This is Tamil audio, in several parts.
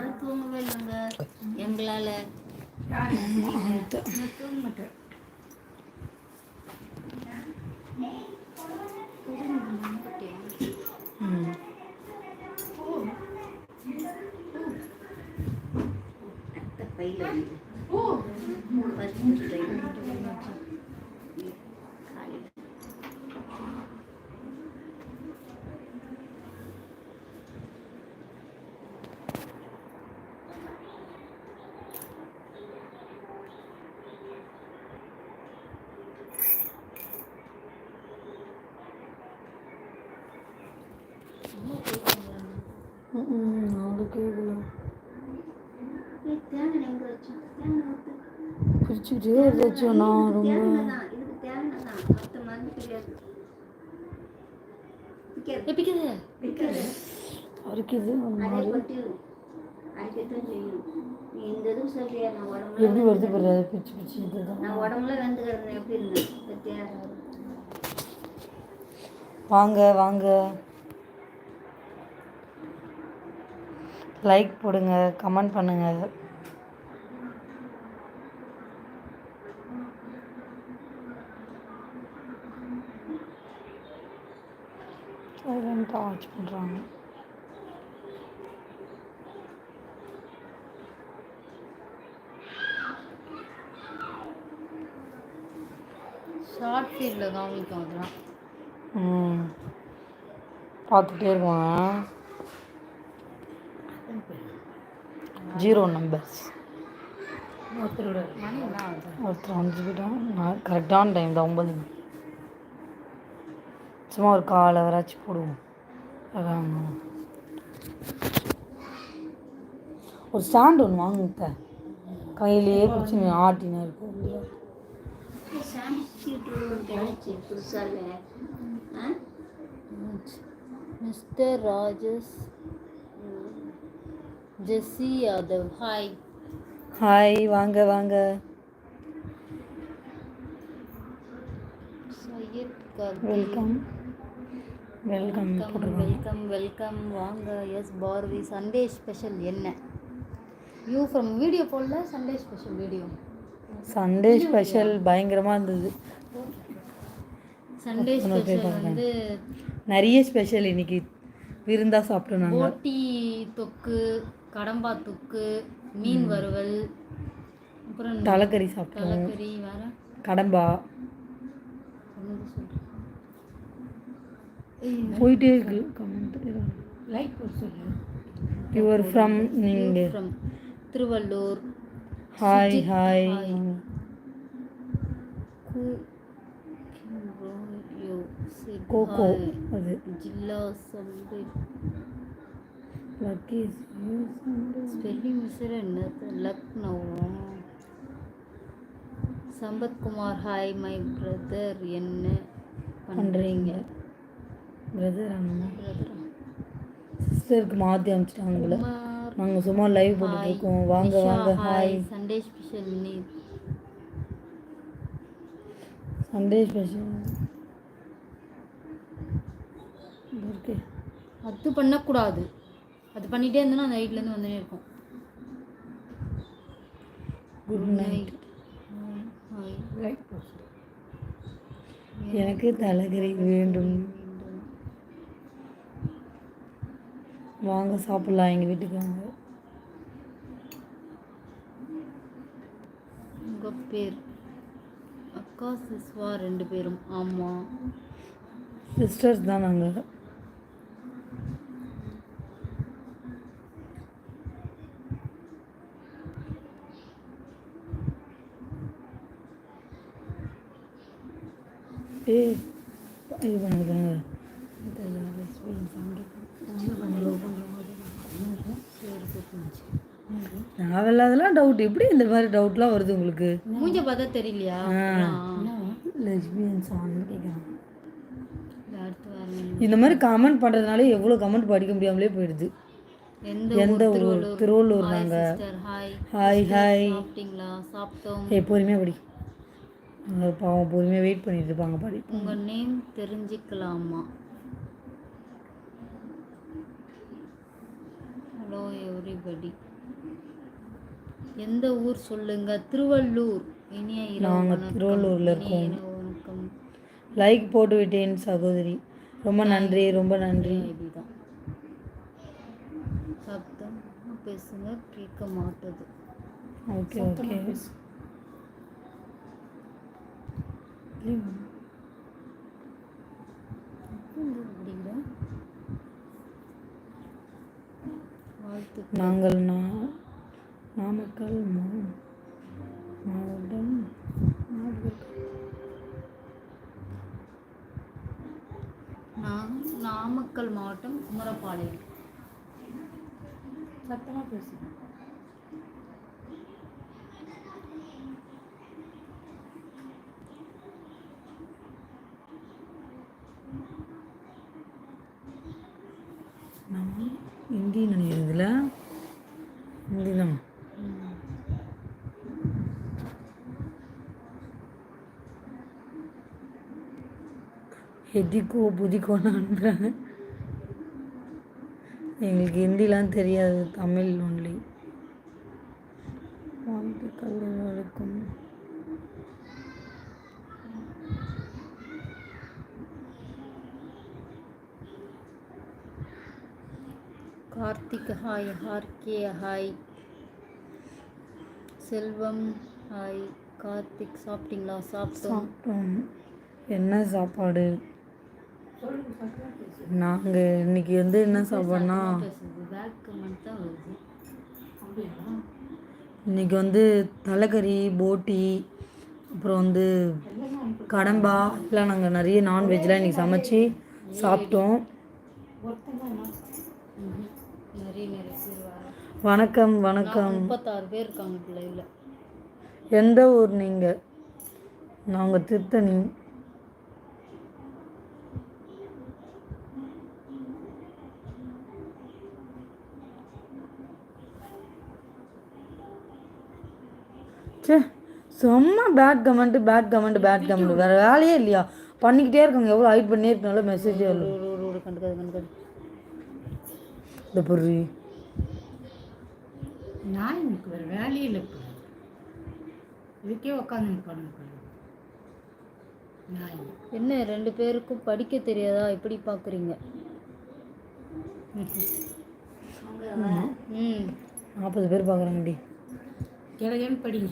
வர தூங்கவே இல்லைங்க. எங்களால். தூங்க மாட்டேன் ம் அத்தை பையில வந்து ஃபர்ஸ்ட் ட்ரெயின் காலையில் ம் நாலு கேட்கல தேங்காய் எங்கே வச்சோம் தேங்காய் ஊத்து. பிரிச்சுக்கிட்டே ஏதாச்சும் நான் ரொம்ப தேங்காய் தான் இதுக்கு தேங்காய் தான் மற்ற மருந்து தெரியாது பிக்காது பிடிக்குது பிக்காது அரிக்குது ஒரு அதே மாதிரி கொட்டி அடிக்கத்தான் செய்யும் நீ இந்த இதுவும் சொல்றியா நான் உடம்புல எப்படி வருது பாரு அது பிச்சு பிச்சு இதுதான். நான் வெந்து கிடந்தேன். எப்படி இருந்தேன் பத்தியா? வாங்க வாங்க. லைக் போடுங்க கமெண்ட் பண்ணுங்க. சைலண்ட்டாக வாட்ச் பண்ணுறாங்க ஷார்ட் ஃபீல்டில் காமிக்கும் அதெல்லாம் ம். பார்த்துட்டே இருப்பாங்க ஜீரோ நம்பர்ஸ் ஒருத்தரோட ஒருத்தர் அஞ்சு நான் கரெக்டான டைம் தான். ஒம்பது சும்மா ஒரு கால் அவராச்சும் போடுவோம். அதான் ஒரு ஸ்டாண்ட் ஒன்று வாங்குத்த கையிலேயே பிடிச்சி நீ ஆட்டினா இருக்கும் இல்லையா சாமிச்சிட்டு கிடைச்சி புதுசால ஆ mister ராஜஸ் Jessie Yadav hi hi வாங்க வாங்க Syed கர்தி welcome welcome welcome welcome வாங்க எஸ் பார்வி சண்டே ஸ்பெஷல் என்ன? யூ ஃப்ரம் வீடியோ போடல Sunday special video Sunday special பயங்கரமாக இருந்தது. சண்டே ஸ்பெஷல் வந்து நிறைய ஸ்பெஷல் இன்னைக்கு விருந்தா சாப்பிட்டோம் நாங்கள் போட்டி தொக்கு கடம்பா தொக்கு மீன் வறுவல் அப்புறம் தலைக்கறி சாப்பிட்டோம். தலைக்கறி வேற. கடம்பா. போயிட்டே இருக்கு. கமெண்ட் லைக் சொல்லு. யுவர் ஃப்ரம் நீங்கள் ஃப்ரம் திருவள்ளூர் ஹாய் ஹாய் கோகோ அது. ஜில்லா சம்பி லக்கி ஸ்பெல்லிங் மிஸ்டர் என்னது? Lucknow Sampathkumar hi my brother என்ன பண்ணுறீங்க பிரதர் சிஸ்டருக்கு மாற்றி அனுப்பிச்சிட்டாங்களே நாங்கள் சும்மா லைவ் போட்டுட்டு இருக்கோம் வாங்க வாங்க ஹாய் சண்டே ஸ்பெஷல் நீ சண்டே ஸ்பெஷல் ஓகே அது பண்ணக்கூடாது அது பண்ணிட்டே இருந்தோன்னா அந்த நைட்லேருந்து வந்துனே இருக்கும் குட் நைட் எனக்கு தலைகறி வேண்டும் வாங்க சாப்பிட்லாம் எங்கள் வீட்டுக்கு வாங்க. உங்கள் பேர்? அக்கா சிஸ்வா ரெண்டு பேரும். ஆமாம் சிஸ்டர்ஸ் தான் நாங்கள் ஏய் இது பண்ணுங்க அதெல்லாம் டவுட் எப்படி இந்த மாதிரி டவுட்லாம் வருது உங்களுக்கு? மூஞ்ச பார்த்தா தெரியலையா? லெஸ்பியன்ஸ் கேட்குறாங்க இந்த மாதிரி கமெண்ட் பண்ணுறதுனால எவ்வளோ கமெண்ட் படிக்க முடியாமலே போயிடுது. எந்த எந்த ஊர்? திருவள்ளூர். நாங்கள் ஹாய் ஹாய் ஏய் பொறுமையாக படி. பாவம் பொறுமையாக வெயிட் பண்ணிட்டு இருப்பாங்க படி உங்கள் நேம் தெரிஞ்சுக்கலாமா? ஹலோ எவ்ரி எவ்ரிபடி எந்த ஊர் சொல்லுங்க? திருவள்ளூர். இனிய இரவு நாங்க வணக்கம். திருவள்ளூர்ல இருக்கோம். வணக்கம். லைக் போட்டு விட்டேன் சகோதரி. ரொம்ப நன்றி ரொம்ப நன்றி. ஐடி தான். சத்தம் பேசுங்க கேட்க மாட்டுது. ஓகே ஓகே நாங்கள் நா- நாமக்கல் மா- மாவட்டம். நான் நாமக்கல் மாவட்டம் குமரபாளையம் சத்தமாக பேசு. நம்ம ஹிந்தி நினைக்கிறதுல ஹிந்தி தான் எதிக்கோ புதிக்கோன்னு அனுப்புகிறாங்க எங்களுக்கு ஹிந்திலாம் தெரியாது தமிழ் ஒன்லி வாழ்த்துக்கள் எல்லாருக்கும் கார்த்திக் ஹாய் ஹார்கே ஹாய் செல்வம் ஹாய் கார்த்திக் சாப்பிட்டீங்களா? சாப்பிட்டோம். சாப்பிட்டோம். என்ன சாப்பாடு? நாங்கள் இன்னைக்கு வந்து என்ன வருது இன்னைக்கு வந்து தலைக்கறி போட்டி அப்புறம் வந்து கடம்பா எல்லாம் நாங்கள் நிறைய நான்வெஜ்லாம் இன்னைக்கு சமைச்சு சாப்பிட்டோம். வணக்கம் வணக்கம். முப்பத்தாறு பேர் இருக்காங்க பிள்ளைல எந்த ஊர் நீங்கள் நாங்கள் திருத்தணி. ச்சே செம்ம bad comment bad comment bad comment வேறு வேலையே இல்லையா? பண்ணிக்கிட்டே இருக்காங்க. எவ்வளோ ஹைட் பண்ணியே இருக்கனால மெசேஜே கண்டுக்காது கண்டுக்காது இந்த பொருள். நான் எனக்கு வேறு வேலையே இல்லை இப்போ. இதுக்கே உட்காந்து பண்ணுங்க நாய் என்ன ரெண்டு பேருக்கும் படிக்க தெரியாதா? எப்படி பார்க்குறீங்க ம். நாற்பது பேர் பார்க்குறாங்கடி கிழகன்னு படிங்க.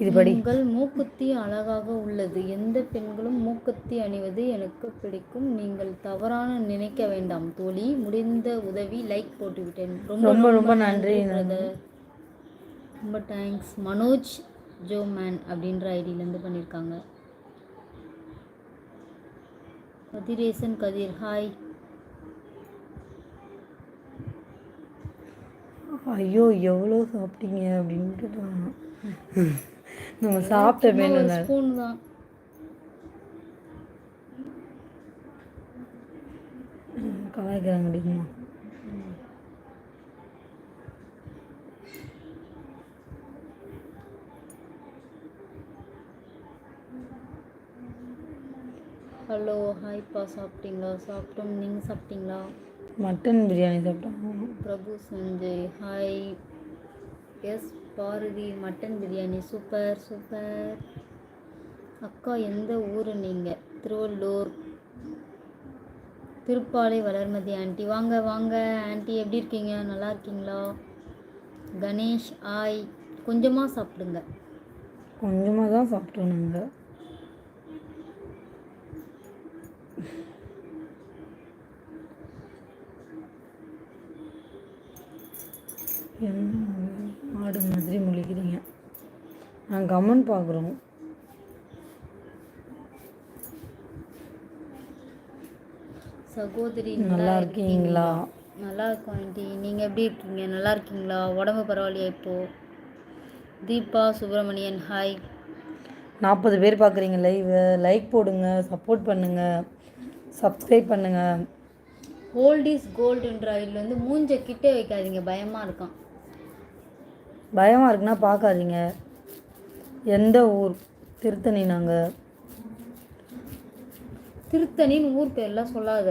இது படி. உங்கள் மூக்குத்தி அழகாக உள்ளது. எந்த பெண்களும் மூக்குத்தி அணிவது எனக்கு பிடிக்கும். நீங்கள் தவறான நினைக்க வேண்டாம். தோழி முடிந்த உதவி லைக் போட்டு விட்டேன் ரொம்ப ரொம்ப நன்றி. ரொம்ப தேங்க்ஸ் மனோஜ் ஜோ மேன் அப்படின்ற ஐடியிலேருந்து பண்ணியிருக்காங்க. கதிரேசன் கதிர் ஹாய் ஐயோ எவ்வளோ சாப்பிட்டீங்க அப்படின்னு கேட்டாங்க. நம்ம சாப்பிட்ட மேல ஸ்பூன் தான். கலாய்க்கிறாங்க அப்படிமா ஹலோ ஹாய்ப்பா சாப்பிட்டீங்களா? சாப்பிட்டோம். நீங்கள் சாப்பிட்டீங்களா? மட்டன் பிரியாணி சாப்பிட்டாங்க Prabhu Sanjay hi S Bharathi mutton biryani. Super super. அக்கா எந்த ஊர் நீங்கள் திருவள்ளூர். திருப்பாலை வளர்மதி ஆண்டி வாங்க வாங்க. ஆண்டி எப்படி இருக்கீங்க? நல்லா இருக்கீங்களா? கணேஷ் ஆய் கொஞ்சமாக சாப்பிடுங்க. கொஞ்சமாக தான் சாப்பிட்டோம் நாங்கள் என்ன மாடு மாதிரி முழிக்கிறீங்க. நாங்கள் கமெண்ட் பார்க்குறோம். சகோதரி நல்லா இருக்கீங்களா? நல்லா இருக்கோம் ஆண்டி. நீங்கள் எப்படி இருக்கீங்க? நல்லா இருக்கீங்களா? உடம்பு பரவாயில்லையா இப்போது தீபா சுப்பிரமணியன் ஹாய் நாற்பது பேர் பார்க்குறீங்க லைவ் லைக் போடுங்க சப்போர்ட் பண்ணுங்க சப்ஸ்கிரைப் பண்ணுங்க. ஓல்ட் இஸ் கோல்டுன்ற இதில் வந்து மூஞ்ச கிட்டே வைக்காதீங்க. பயமாக இருக்கான். பயமாக இருக்குன்னா பார்க்காதீங்க. எந்த ஊர்? திருத்தணி நாங்கள் திருத்தணின்னு ஊர் பேர்லாம் சொல்லாத.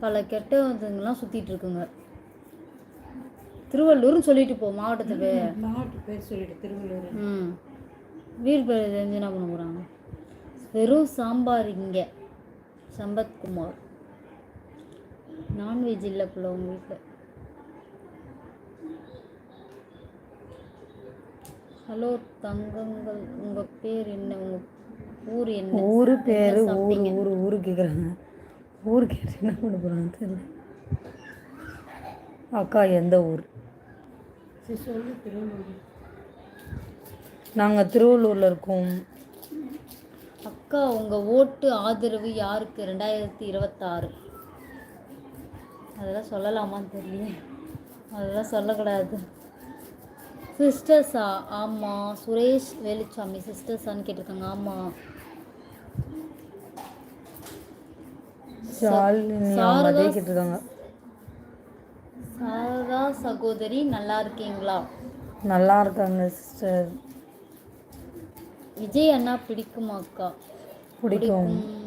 பல கெட்டவங்கலாம் சுற்றிட்டு இருக்குங்க. திருவள்ளூர்னு சொல்லிட்டு போ மாவட்டத்துக்கு. மாவட்ட பேர் சொல்லிட்டு திருவள்ளூர். ம். வீர் பேர் தெரிஞ்சு என்ன பண்ண போகிறாங்க வெறும் சாம்பார் இங்கே. சம்பத்குமார். நான்வெஜ் இல்லை போல உங்கள் வீட்டில் ஹலோ தங்கங்கள் உங்கள் பேர் என்ன? உங்கள் ஊர் என்ன? ஊர் பேர் ஊர்? ஊர் ஊர் கேட்குறாங்க ஊர் கேட்டு என்ன பண்ண போகிறாங்க தெரியல. அக்கா எந்த ஊர்? நாங்கள் திருவள்ளூரில் இருக்கோம். அக்கா உங்கள் ஓட்டு ஆதரவு யாருக்கு? ரெண்டாயிரத்தி இருபத்தாறு. அதெல்லாம் சொல்லலாமான்னு தெரியல அதெல்லாம் சொல்லக்கூடாது. சிஸ்டர்ஸா? ஆமாம் சுரேஷ் வேலுச்சாமி சிஸ்டர்ஸான்னு கேட்டிருக்காங்க. ஆமாம் சாரதா- கேட்டிருக்காங்க. சாரதா சகோதரி நல்லா இருக்கீங்களா? நல்லா இருக்காங்க சிஸ்டர். விஜய் அண்ணா பிடிக்குமா அக்கா? பிடிக்கும்.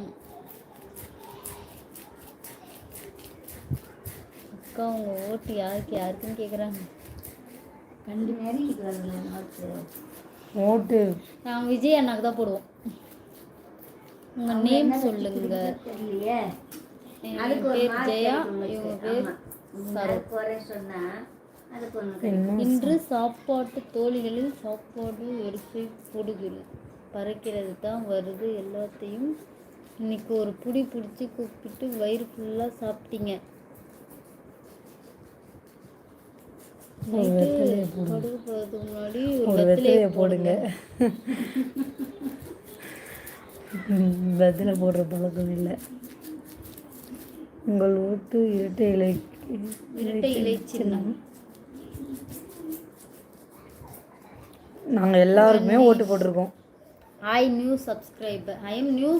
அக்கா உங்கள் ஓட்டு யாருக்கு யாருக்குன்னு கேட்குறாங்க ரெண்டு நாட்டு ஓட்டு நாங்கள் விஜய் அண்ணாக்கு தான் போடுவோம். உங்கள் நேம் சொல்லுங்க. தெரியலையே? அதுக்கு பேர் ஜெயா இவங்க. பேர் இன்னும் இன்று சாப்பாட்டு தோழிகளில் சாப்பாடு வரிசை போடுகிறது. பறக்கிறது தான் வருது எல்லாத்தையும். இன்னைக்கு ஒரு புடி பிடிச்சி கூப்பிட்டு வயிறு ஃபுல்லாக சாப்பிட்டீங்க. ஒரு வெத்தலையை போடுங்க. வெத்தலை போடுற பழக்கம் இல்லை. உங்கள் ஓட்டு இரட்டை இலை இரட்டை இலை சின்னம். நாங்கள் எல்லாருக்குமே ஓட்டு போட்டிருக்கோம். I new subscriber I am new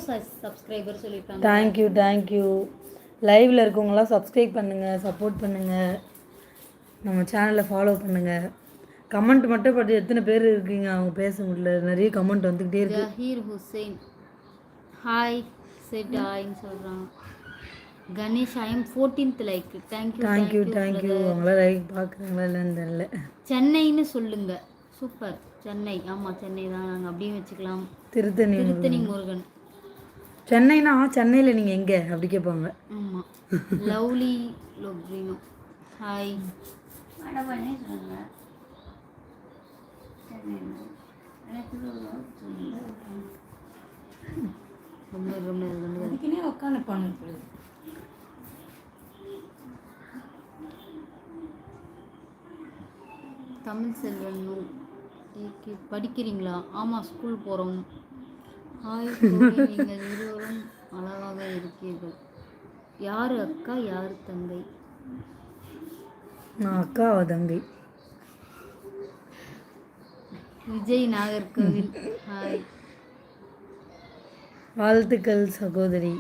subscriber சொல்லியிருக்காங்க தேங்க்யூ தேங்க்யூ லைவில் இருக்கவங்களாம் சப்ஸ்கிரைப் பண்ணுங்கள் சப்போர்ட் பண்ணுங்கள் நம்ம சேனலை ஃபாலோ பண்ணுங்கள் கமெண்ட் மட்டும் பட்டு எத்தனை பேர் இருக்கீங்க? அவங்க பேச முடியல. நிறைய கமெண்ட் வந்துக்கிட்டே இருக்கு. ஜஹீர் ஹுசைன் ஹாய் செட் ஹாய்ன்னு சொல்கிறாங்க Ganesh I am fourteenth like thank you thank you thank you அவங்களாம் லைக் பார்க்குறாங்களா இல்லைன்னு தெரியல. சென்னைன்னு சொல்லுங்க. சூப்பர் சென்னை. ஆமாம் சென்னை தான். நாங்கள் அப்படியும் வச்சுக்கலாம். திருத்தணி திருத்தணி முருகன். சென்னைனா சென்னையில் நீங்கள் எங்கே? அப்படி கேட்பாங்க. ஆமாம் லவ்லி லொப்ரினோ ஹாய் வடை பண்ணி சொன்னாங்க சென்னையில் எனக்கு சொன்னாங்க ரொம்ப ரொம்ப ரொம்ப அதுக்குன்னே உட்காந்துப்பாங்க இப்படி தமிழ் செல்வன் படிக்கிறீங்களா? ஆமாம் ஸ்கூல் போகிறோம் ஹாய் நீங்கள் இருவரும் அழகாக இருக்கீர்கள். யார் அக்கா? யார் தங்கை? நான் அக்கா அவ தங்கை விஜய் நாகர்கோவில் ஹாய் வாழ்த்துக்கள் சகோதரி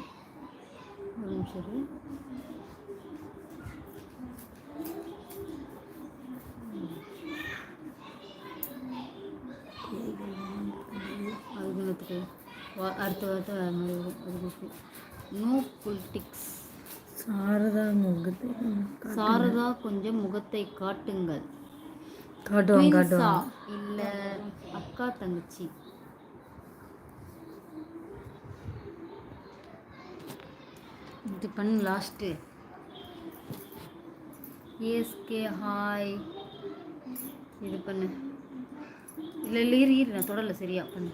அடுத்த வாரத்தை நோ பொலிட்டிக்ஸ் சாரதா முகத்தை சாரதா கொஞ்சம் முகத்தை காட்டுங்கள். Twins-ஆ? காட்டுவாங்க. இல்ல அக்கா தங்கச்சி? இது பண்ணு லாஸ்ட்டு ஏஎஸ்கே ஹாய் இது பண்ணு. இல்லை இரு நான் தொடரல சரியா பண்ணு.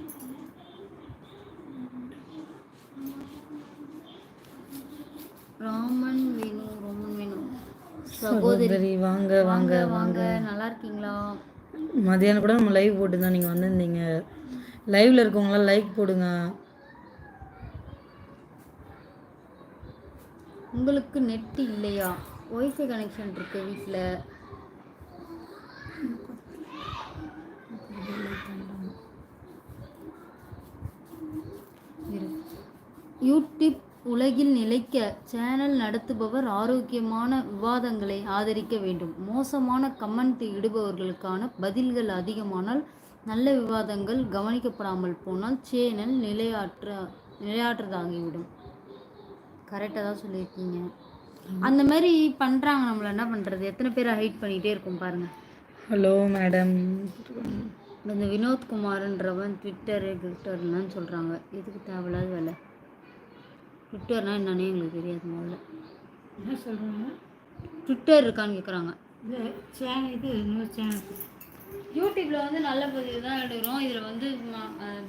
ராமன் வேணும் ராமன் வேணும் சகோதரி வாங்க வாங்க வாங்க நல்லா இருக்கீங்களா மதியானம் கூட நம்ம லைவ் போட்டு தான் நீங்கள் வந்திருந்தீங்க லைவில் இருக்கவங்களாம் லைக் போடுங்க. உங்களுக்கு நெட் இல்லையா? ஒய்ஃபை கனெக்ஷன் இருக்கு வீட்டில் யூடியூப் உலகில் நிலைக்க சேனல் நடத்துபவர் ஆரோக்கியமான விவாதங்களை ஆதரிக்க வேண்டும். மோசமான கமெண்ட் இடுபவர்களுக்கான பதில்கள் அதிகமானால் நல்ல விவாதங்கள் கவனிக்கப்படாமல் போனால் சேனல் நிலையாற்ற நிலையாற்றதாகிவிடும். கரெக்டாக தான் சொல்லியிருக்கீங்க. அந்த மாதிரி பண்ணுறாங்க நம்மள என்ன பண்ணுறது எத்தனை பேரை ஹைட் பண்ணிகிட்டே இருக்கும் பாருங்கள் ஹலோ மேடம் இந்த வினோத்குமார்ன்றவன் ட்விட்டரு ட்விட்டர்லாம் சொல்கிறாங்க எதுக்கு தேவையில்லாத வேலை? ட்விட்டர்னால் என்னன்னே எங்களுக்கு தெரியாது முதல்ல. என்ன சொல்கிறாங்க ட்விட்டர் இருக்கான்னு கேட்குறாங்க இது சேனல் இது இன்னொரு சேனல் யூடியூப்பில் வந்து நல்ல பதிவு தான் எடுக்கிறோம். இதில் வந்து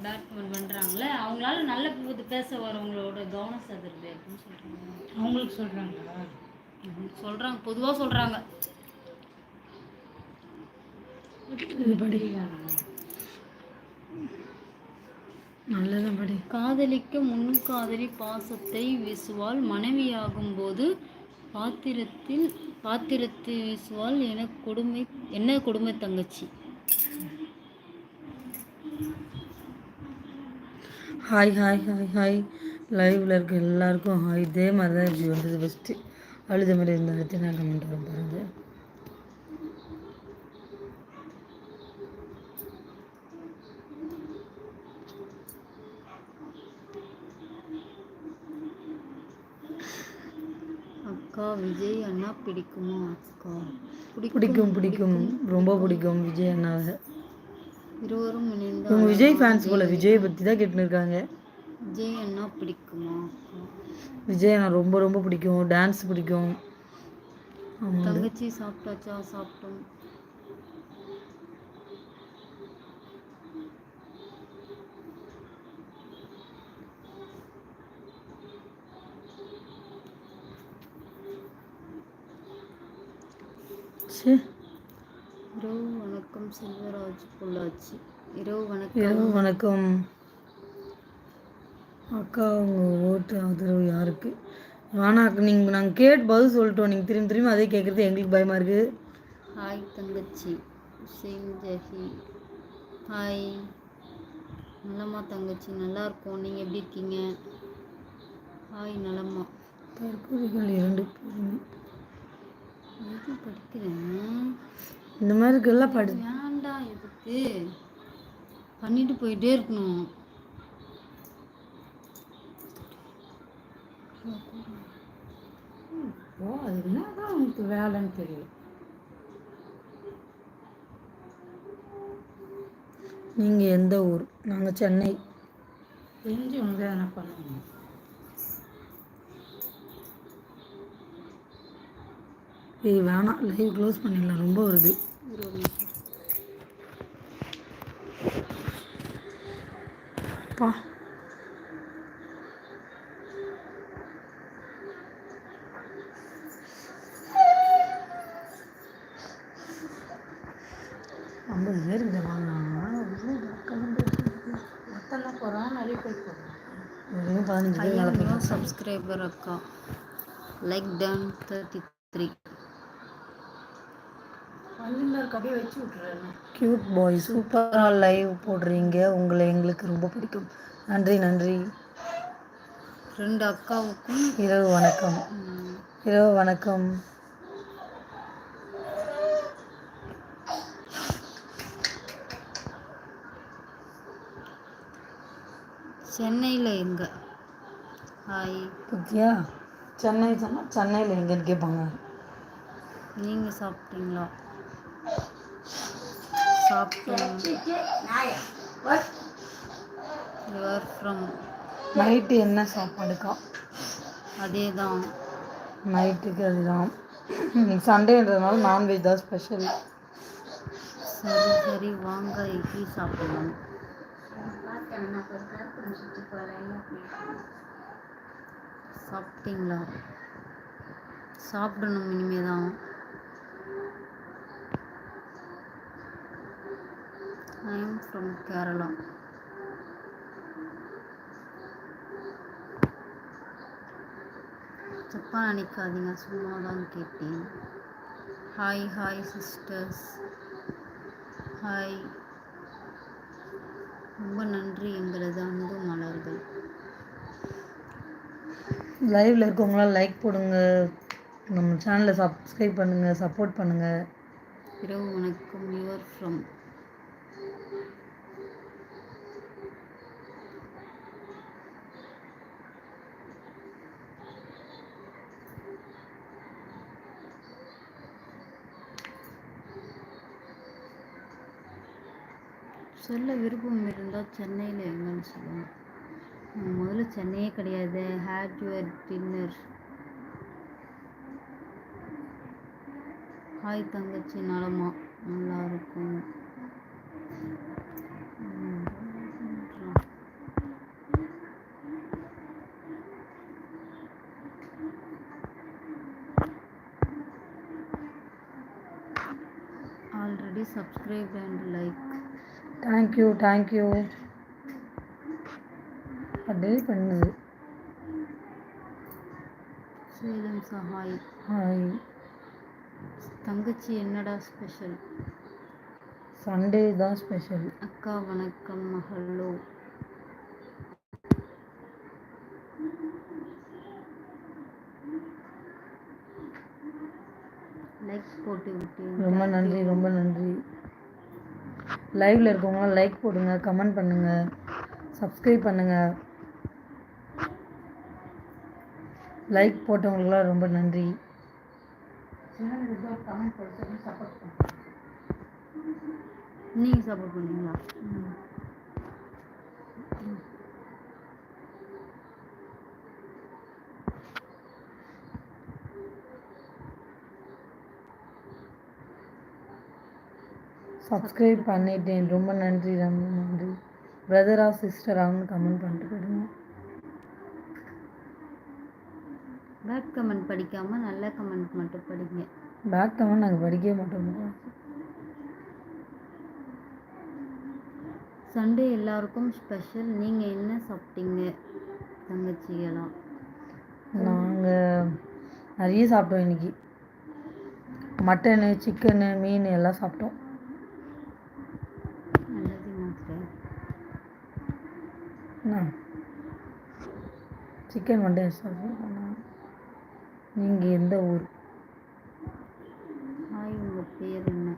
பேட் பண்ணுறாங்களே அவங்களால நல்ல பதிவு பேச வரவங்களோட கவனம் சதுருது அப்படின்னு சொல்கிறாங்க அவங்களுக்கு சொல்கிறாங்களா சொல்கிறாங்க பொதுவாக சொல்கிறாங்க இது படி நல்லதான் படி. காதலிக்க முன்னும் காதலி பாசத்தை வீசுவாள். மனைவியாகும் போது பாத்திரத்தில் பாத்திரத்தை வீசுவாள். என கொடுமை என்ன கொடுமை தங்கச்சி? ஹாய் ஹாய் ஹாய் ஹாய் லைவில் இருக்க எல்லாருக்கும் ஹாய் இதே மாதிரி தான் இப்படி வந்தது ஃபஸ்ட்டு அழுத மாதிரி இருந்த அடுத்து நான் கமெண்ட் வரும் பாருங்க. அக்கா விஜய் அண்ணா பிடிக்குமா அக்கா? பிடிக்கும் பிடிக்கும் ரொம்ப பிடிக்கும் விஜய் அண்ணாவை. இருவரும் இணைந்து இவங்க விஜய் ஃபேன்ஸ் போல விஜயை பற்றி தான் கேட்டுன்னு இருக்காங்க விஜய் அண்ணா பிடிக்குமா விஜய் அண்ணா ரொம்ப ரொம்ப பிடிக்கும். டான்ஸ் பிடிக்கும். தங்கச்சி சாப்பிட்டாச்சா? சாப்பிட்டோம். சரி இரவு வணக்கம் செல்வராஜ் பொள்ளாச்சி. இரவு வணக்கம். இரவு வணக்கம். அக்கா உங்கள் ஓட்டு ஆதரவு யாருக்கு? வேணாக்கு நீங்கள் நாங்கள் கேட்டு பதில் சொல்லிட்டோம். நீங்கள் திரும்பி திரும்பி அதே கேட்குறது எங்களுக்கு பயமாக இருக்குது ஹாய் தங்கச்சி. ஹுசைன் ஜஹி. ஹாய். நலமா தங்கச்சி. நல்லா இருக்கோம். நீங்கள் எப்படி இருக்கீங்க? ஹாய் நலமா. தற்கொலைகள் இரண்டு பேரும் படிக்கிறேன் இந்த மாதிரி இருக்கெல்லாம் படி வேண்டாம் எதுக்கு? பண்ணிட்டு போயிட்டே இருக்கணும். ஓ அது என்னதான் அவங்களுக்கு வேலைன்னு தெரியல. நீங்கள் எந்த ஊர்? நாங்கள் சென்னை. தெரிஞ்சு அவங்க என்ன பண்ணுவாங்க ஏய் வேணாம் லைவ் க்ளோஸ் பண்ணிடலாம் ரொம்ப வருது. பா. ஐம்பது பேர் இங்கே வாங்கினாங்க போகிறாங்க நிறைய பேர் போகிறாங்க வெறும் பதினஞ்சு பேர் சப்ஸ்கிரைபர் அக்கா. லைக் டன் தேர்ட்டி அப்படியே வச்சு க்யூட் பாய் சூப்பராக லைவ் போடுறீங்க. உங்களை எங்களுக்கு ரொம்ப பிடிக்கும். நன்றி நன்றி. ரெண்டு அக்காவுக்கும் இரவு வணக்கம். இரவு வணக்கம். சென்னையில் எங்க? ஹாய் பத்தியா? சென்னை சொன்னால் சென்னையில் எங்கேன்னு கேட்பாங்க நீங்கள் சாப்பிட்டீங்களா? சாப்பிட்டோம். நைட்டு என்ன சாப்பாடுக்கா? அதே தான் நைட்டுக்கு அதுதான். சண்டேன்றதுனால நான்வெஜ் தான் ஸ்பெஷல். சரி சரி வாங்க இட்லி சாப்பிடலாம். சாப்பிட்டீங்களா? சாப்பிடணும் இனிமே தான் ஐ எம் ஃப்ரம் கேரளா தப்பாக நினைக்காதீங்க சும்மா தான் கேட்டேன். ஹாய் ஹாய் சிஸ்டர்ஸ் ஹாய் ரொம்ப நன்றி எங்களது அன்பு மலர்கள். லைவில் இருக்கவங்களாம் லைக் போடுங்க. நம்ம சேனலை சப்ஸ்கிரைப் பண்ணுங்கள் சப்போர்ட் பண்ணுங்கள் இரவு வணக்கம் யுவர் ஃப்ரம் சொல்ல விருப்பம் இருந்தால் சென்னையில் எங்கன்னு சொல்லுவோம் முதல்ல சென்னையே கிடையாது. ஹேட் யுவர் டின்னர் ஹாய் தங்கச்சி நலமா? நல்லா இருக்கும். Already subscribe and like thank you thank you அப்படியே பண்ணுது. சேலம் சஹாய் ஹாய் தங்கச்சி என்னடா ஸ்பெஷல் சண்டே தான் ஸ்பெஷல் அக்கா வணக்கம் ஹலோ லைக் போட்டு விட்டேன் ரொம்ப நன்றி ரொம்ப நன்றி. லைவில் இருக்கவங்களாம் லைக் போடுங்க கமெண்ட் பண்ணுங்க சப்ஸ்கிரைப் பண்ணுங்க. லைக் போட்டவங்களுக்குலாம் ரொம்ப நன்றி. நீங்கள் சப்போர்ட் பண்ணுறீங்களா சப்ஸ்கிரைப் பண்ணிட்டேன். ரொம்ப நன்றி ரொம்ப நன்றி. பிரதரா சிஸ்டரான்னு கமெண்ட் பண்ணிட்டு போயிடுங்க. பேட் கமெண்ட் படிக்காம நல்ல கமெண்ட் மட்டும் படிங்க. பேக் கமெண்ட் நாங்கள் படிக்கவே மாட்டோம். சண்டே எல்லாருக்கும் ஸ்பெஷல் நீங்கள் என்ன சாப்பிட்டீங்க தங்கச்சியெல்லாம் நாங்கள் நிறைய சாப்பிட்டோம் இன்னைக்கு. மட்டனு சிக்கனு மீன் எல்லாம் சாப்பிட்டோம். சிக்கன் மண்டே சாப்பிட்டோம் நீங்கள் எந்த ஊர்? ஹாய் உங்கள் பேர் என்ன?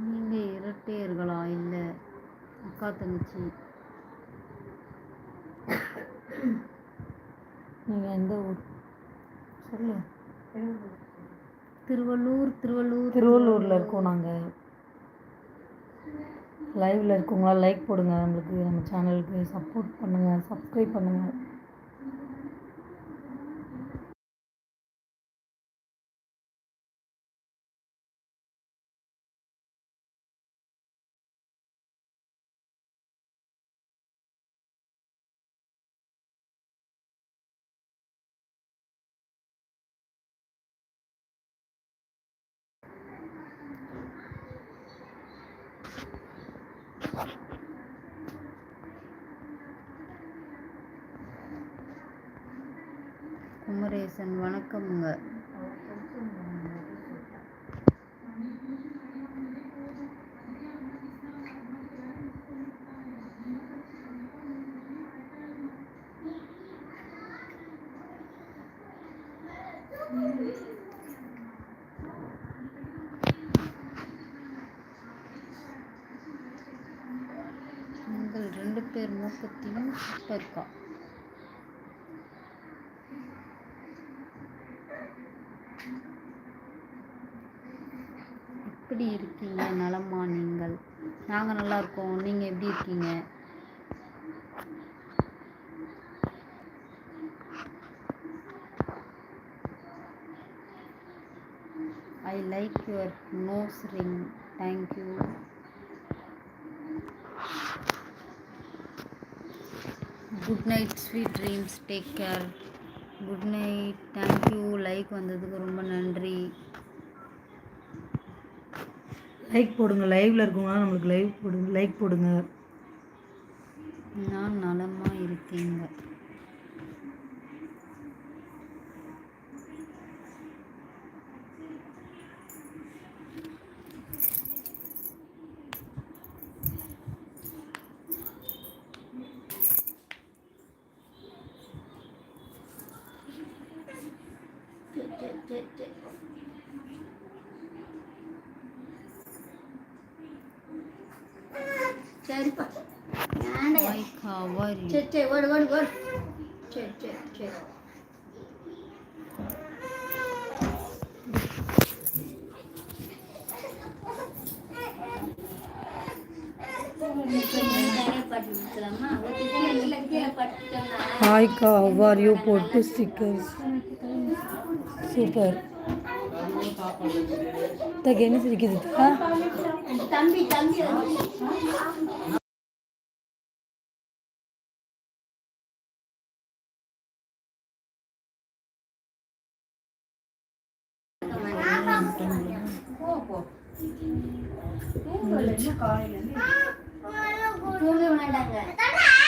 நீங்கள் இரட்டையர்களா? இல்லை. அக்கா தங்கச்சி நீங்கள் எந்த ஊர்? சொல்லு. திருவள்ளூர் திருவள்ளூர் திருவள்ளூரில் இருக்கோம் நாங்கள் லைவில் இருக்கவங்களாம் லைக் போடுங்க. நம்மளுக்கு நம்ம சேனலுக்கு சப்போர்ட் பண்ணுங்கள் சப்ஸ்கிரைப் பண்ணுங்கள் குமரேசன் வணக்கம்ங்க. உங்கள் ரெண்டு பேர் மூக்கத்தையும் இருக்கா? எப்படி இருக்கீங்க? நலமா நீங்கள்? நாங்கள் நல்லா இருக்கோம். நீங்கள் எப்படி இருக்கீங்க? I like your nose ring thank you good night sweet dreams take care good night thank you like வந்ததுக்கு ரொம்ப நன்றி. லைக் போடுங்க லைவில் இருக்கவங்களாம் நம்மளுக்கு லைவ் போடுங்க லைக் போடுங்க. நான் நலமா இருக்கேங்க. हाय का वर यू पोर्टू स्टिकर्स सुपर என்ன சிரிக்குது? தா? தம்பி தம்பி. வந்து தூங்க மாட்டாங்க.